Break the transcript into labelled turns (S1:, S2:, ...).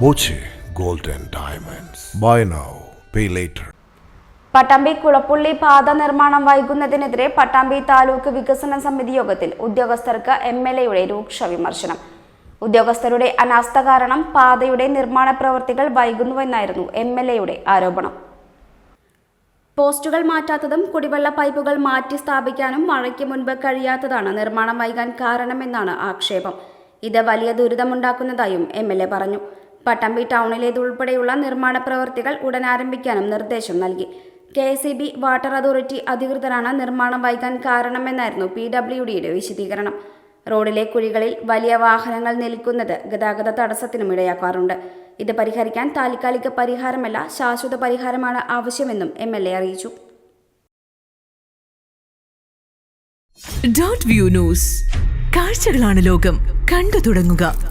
S1: Boche gold and Diamonds. Buy now, pay later.
S2: Pattambi Kulappully പാത നിർമ്മാണം വൈകുന്നതിനെതിരെ പട്ടാമ്പി താലൂക്ക് വികസന സമിതി യോഗത്തിൽ ഉദ്യോഗസ്ഥർക്ക് എം എൽ എയുടെ രൂക്ഷ വിമർശനം ഉദ്യോഗസ്ഥരുടെ അനാസ്ഥ കാരണം പാതയുടെ നിർമ്മാണ പ്രവൃത്തികൾ വൈകുന്നുവെന്നായിരുന്നു എം എൽ എയുടെ ആരോപണം പോസ്റ്റുകൾ മാറ്റാത്തതും കുടിവെള്ള പൈപ്പുകൾ മാറ്റി സ്ഥാപിക്കാനും മഴയ്ക്ക് മുൻപ് കഴിയാത്തതാണ് നിർമ്മാണം വൈകാൻ കാരണമെന്നാണ് ആക്ഷേപം ഇത് വലിയ ദുരിതമുണ്ടാക്കുന്നതായും എം എൽ എ പറഞ്ഞു പട്ടമ്പി ടൗണിലേതുൾപ്പെടെയുള്ള നിർമ്മാണ പ്രവൃത്തികൾ ഉടൻ ആരംഭിക്കാനും നിർദ്ദേശം നൽകി. K S B water authority അധികൃതരാണ് നിർമ്മാണം വൈകാൻ കാരണമെന്നായിരുന്നു പി ഡബ്ല്യു ഡിയുടെ വിശദീകരണം. റോഡിലെ കുഴികളിൽ വലിയ വാഹനങ്ങൾ നിൽക്കുന്നത് ഗതാഗത തടസ്സത്തിനും ഇടയാക്കാറുണ്ട്. ഇത് പരിഹരിക്കാൻ താൽക്കാലിക പരിഹാരമല്ല ശാശ്വത പരിഹാരമാണ് ആവശ്യമെന്നും എം എൽ എ അറിയിച്ചു.
S3: View news. കാഴ്ചകളാണ് ലോകം. കണ്ടു തുടങ്ങുക.